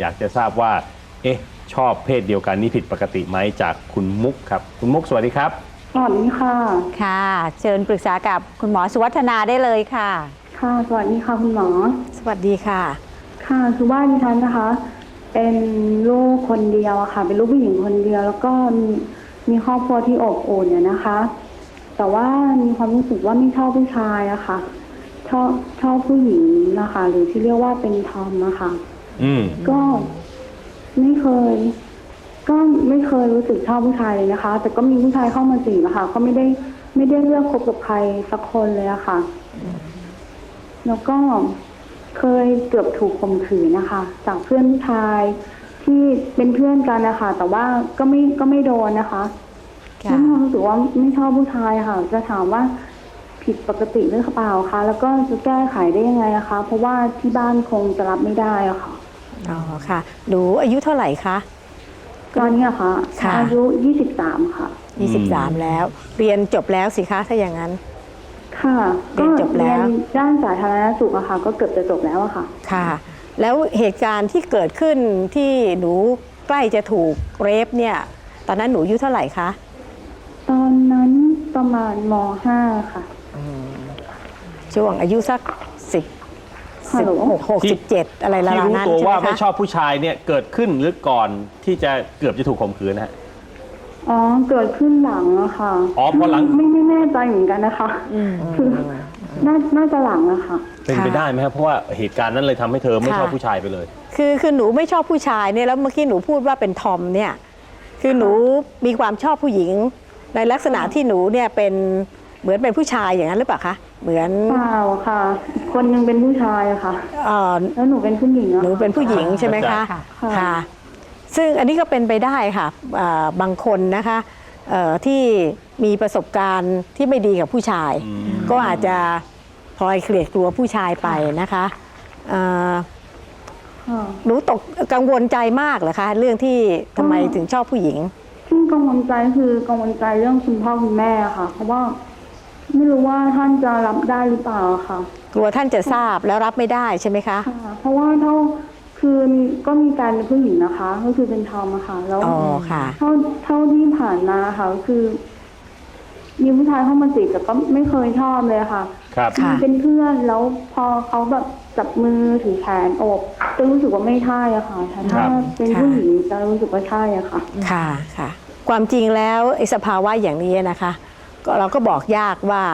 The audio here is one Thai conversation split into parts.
อยากจะทราบว่า เอ๊ะ ชอบเพศเดียวกันนี่ผิดปกติไหมจากคุณมุกครับ คุณมุกสวัสดีครับ สวัสดีค่ะ ค่ะ เชิญปรึกษากับคุณหมอสุวัฒนาได้เลยค่ะ ค่ะ สวัสดีค่ะคุณหมอ สวัสดีค่ะ ค่ะคือว่าดิฉันนะคะ เป็นลูกคนเดียวอะค่ะ เป็นลูกผู้หญิงคนเดียว แล้วก็มีมีครอบครัวที่อบอุ่นเนี่ยนะคะ แต่ว่ามีความรู้สึกว่าไม่ชอบผู้ชายอะค่ะชอบชอบผู้หญิงนะคะ หรือที่เรียกว่าเป็นทอมนะคะ อืม ก็ไม่เคย ก็ไม่เคยรู้สึกชอบผู้ชายเลยนะคะ แต่ก็มีผู้ชายเข้ามาจีบอะค่ะ ก็ไม่ได้ไม่ได้เลือกคบกับใครสักคนเลยอะค่ะ แล้วก็เคยเกือบถูกข่มขืนนะคะ จากเพื่อนผู้ชายที่เป็นเพื่อนกันนะคะแต่ว่าก็ไม่ก็ไม่โดนนะคะค่ะ ไม่มีความรู้สึกว่าไม่ชอบผู้ชายค่ะ จะถามว่าผิดปกติหรือเปล่าคะแล้วก็จะแก้ไขได้ยังไงอะคะ เพราะว่าที่บ้านคงจะรับไม่ได้อะค่ะ อ๋อค่ะ หนูอายุเท่าไหร่คะ ตอนนี้อะค่ะ ค่ะ อายุยี่สิบสามค่ะ23 แล้ว เรียนจบแล้วสิคะถ้าอย่างนั้น ค่ะ เรียนจบแล้ว เรียนด้านสาธารณสุขอะค่ะ ก็เกือบจะจบแล้วอะค่ะ ค่ะ แล้วเหตุการณ์ที่เกิดขึ้นที่หนูใกล้จะถูกเรฟเนี่ย ตอนนั้นหนูอายุเท่าไหร่คะ ตอนนั้นประมาณมห้าค่ะ ช่วงอายุสักสิบ ฮัสิลบโหลหกหกสิบเจ็ดอะไรละที่รู้นั้นตัวใช่ไหมว่าไม่คะชอบผู้ชายเนี่ยเกิดขึ้นหรือก่อนที่จะเกือบจะถูกข่มขืนนะฮะ อ๋อ เกิดขึ้นหลังอะค่ะอ๋อพอหลัง ไม่ไม่แน่ใจเหมือนกันนะคะคือน่าน่าจะหลังอะค่ะ เป็นไปได้ไหมครับเพราะว่าเหตุการณ์นั้นเลยทำให้เธอไม่ชอบผู้ชายไปเลย คือคือหนูไม่ชอบผู้ชายเนี่ยแล้วเมื่อกี้หนูพูดว่าเป็นทอมเนี่ยคือหนูมีความชอบผู้หญิง ในลักษณะที่หนูเนี่ยเป็น เหมือนเป็นผู้ชายอย่างนั้นหรือเปล่าคะเหมือนเปล่าค่ะคนหนึงเป็นผู้ชายอะค่ะ เอ่อแล้วหนูเป็นผู้หญิงอะหนูเป็นผู้หญิงใช่ไหมคะค่ะค่ะ ซึ่งอันนี้ก็เป็นไปได้ค่ะอ่าบางคนนะคะเอ่อที่มีประสบการณ์ที่ไม่ดีกับผู้ชาย อืม ก็อาจจะพลอยเกลียดกลัวผู้ชายไปนะคะเอ่อค่ะ หนูตกกังวลใจมากเหรอคะเรื่องที่ทำไมถึงชอบผู้หญิงที่กังวลใจคือกังวลใจเรื่องคุณพ่อคุณแม่ค่ะ เพราะว่า ไม่รู้ว่าท่านจะรับได้หรือเปล่าค่ะ กลัวท่านจะทราบแล้วรับไม่ได้ใช่ไหมคะ ค่ะ เพราะว่าเท่าคือมีก็มีการเป็นผู้หญิงนะคะ ก็คือเป็นทอมอะค่ะ แล้วอ๋อค่ะ เท่าเท่าที่ผ่านมาค่ะก็คือ มีผู้ชายเข้ามาจีบแต่ก็ไม่เคยชอบเลยค่ะ ครับค่ะมีเป็นเพื่อนแล้วพอเขาแบบจับมือถือแขนโอบจะรู้สึกว่าไม่ใช่อะค่ะแต่ถ้าครับ เป็นค่ะผู้หญิงจะรู้สึกว่าใช่อะค่ะ ค่ะค่ะ ความจริงแล้วไอ้สภาวะอย่างนี้นะคะ ก็เราก็บอกยากว่า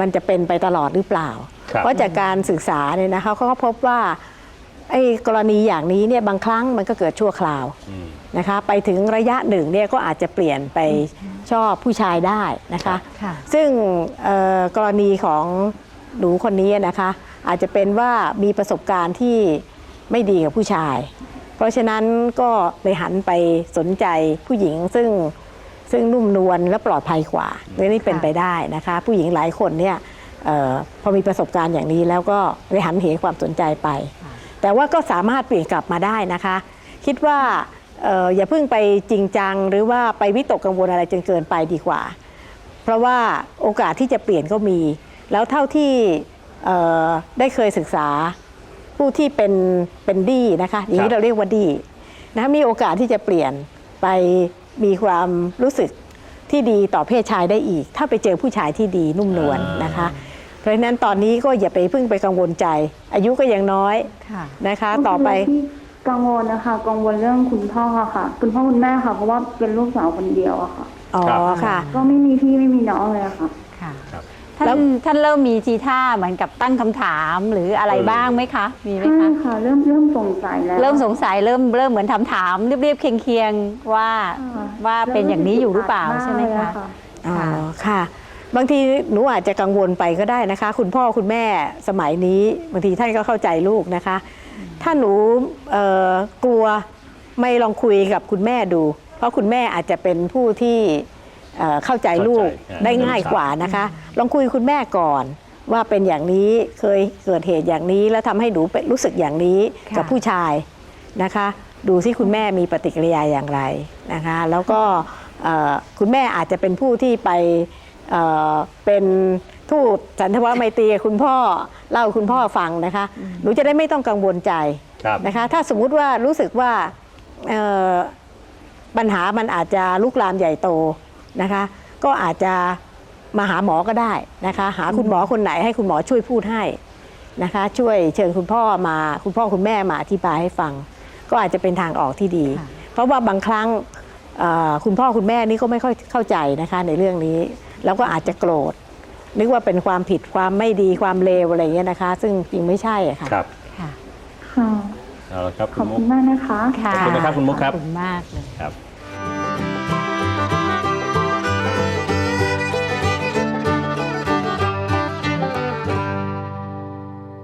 มันจะเป็นไปตลอดหรือเปล่าครับเพราะจากการศึกษาเนี่ยนะคะเขาก็พบว่าไอ้กรณีอย่างนี้เนี่ยบางครั้งมันก็เกิดชั่วคราวอืมนะคะไปถึงระยะหนึ่งเนี่ยก็อาจจะเปลี่ยนไปชอบผู้ชายได้นะคะค่ะซึ่งเอ่อกรณีของหนูคนนี้นะคะอาจจะเป็นว่ามีประสบการณ์ที่ไม่ดีกับผู้ชาย เพราะฉะนั้นก็เลยหันไปสนใจผู้หญิงซึ่ง ซึ่งนุ่มนวลและปลอดภัยกว่าเรื่องนี้เป็นไปได้นะคะ ผู้หญิงหลายคนเนี่ยเออพอมีประสบการณ์อย่างนี้แล้วก็เลยหันเหความสนใจไป แต่ว่าก็สามารถเปลี่ยนกลับมาได้นะคะ คิดว่าเอ่ออย่าเพิ่งไปจริงจัง หรือว่าไปวิตกกังวลอะไรจนเกินไปดีกว่า เพราะว่าโอกาสที่จะเปลี่ยนก็มี แล้วเท่าที่เอ่อได้เคยศึกษาผู้ที่เป็นเป็นดีนะคะอย่างครันี้บเราเรียกว่าดีนะมีโอกาสที่จะเปลี่ยนไป มีความรู้สึกที่ดีต่อเพศชายได้อีก ถ้าไปเจอผู้ชายที่ดีนุ่มนวลนะคะ เพราะฉะนั้นตอนนี้ก็อย่าไปเพิ่งไปกังวลใจ อายุก็ยังน้อยค่ะนะคะก็คือต่อไปที่กังวลนะคะกังวลเรื่องคุณพ่อค่ะ คุณพ่อคุณแม่ค่ะเพราะว่าเป็นลูกสาวคนเดียวอะค่ะอ๋อครับค่ะ ก็ไม่มีพี่ไม่มีน้องเลยอะค่ะค่ะครับ แล้ท่าวนท่านเริ่มมีทีท่าเหมือนกับตั้งคำถามหรืออะไรเออบ้างไหมคะ มีไหมใช่คะ ค่ะ เริ่มเริ่มสงสัยแล้ว เริ่มสงสัยเริ่มเริ่มเหมือนถามถามๆเรียบๆเคียงๆว่าค่ะว่าเป็นอย่างนี้อยู่หรือเปล่าริ่ใช่ไหมสึกคะอัดากเลยอ๋อค่ะ บางทีหนูอาจจะกังวลไปก็ได้นะคะ คุณพ่อคุณแม่สมัยนี้ บางทีท่านก็เข้าใจลูกนะคะ ถ้าหนูเอ่อกลัวไม่ลองคุยกับคุณแม่ดู เพราะคุณแม่อาจจะเป็นผู้ที่ เอ่อเข้าใจลูกเข้าใจได้ง่ายกว่านะคะ ลองคุยคุณแม่ก่อน ว่าเป็นอย่างนี้เคยเกิดเหตุอย่างนี้ แล้วทำให้หนูเป็นรู้สึกอย่างนี้ค่ะกับผู้ชายนะคะ ดูที่คุณแม่มีปฏิกิริยาอย่างไรนะคะ แล้วก็เอ่อคุณแม่อาจจะเป็นผู้ที่ไปเอ่อเป็นทูตสันทวไมตรีกับคุณพ่อเล่าให้คุณพ่อฟังนะคะหนูจะได้ไม่ต้องกังวลใจ ครับ นะคะถ้าสมมุติว่ารู้สึกว่าเอ่อปัญหามันอาจจะลุกลามใหญ่โต นะคะ ก็อาจจะมาหาหมอก็ได้นะคะ หาคุณหมอคนไหนให้คุณหมอช่วยพูดให้นะคะ ช่วยเชิญคุณพ่อมาคุณพ่อคุณแม่มาอธิบายให้ฟัง ก็อาจจะเป็นทางออกที่ดีค่ะเพราะว่าบางครั้งเอ่อคุณพ่อคุณแม่นี่ก็ไม่ค่อยเข้าใจนะคะในเรื่องนี้ แล้วก็อาจจะโกรธ นึกว่าเป็นความผิดความไม่ดีความเลวอะไรอย่างเงี้ยนะคะ ซึ่งจริงไม่ใช่อะค่ะครับค่ะค่ะเอาละครับขคุอบณมุคุกณมากนะคะค่ะขอบคุณนะครับคุณมุกครับขอบคุณมากเลยครับ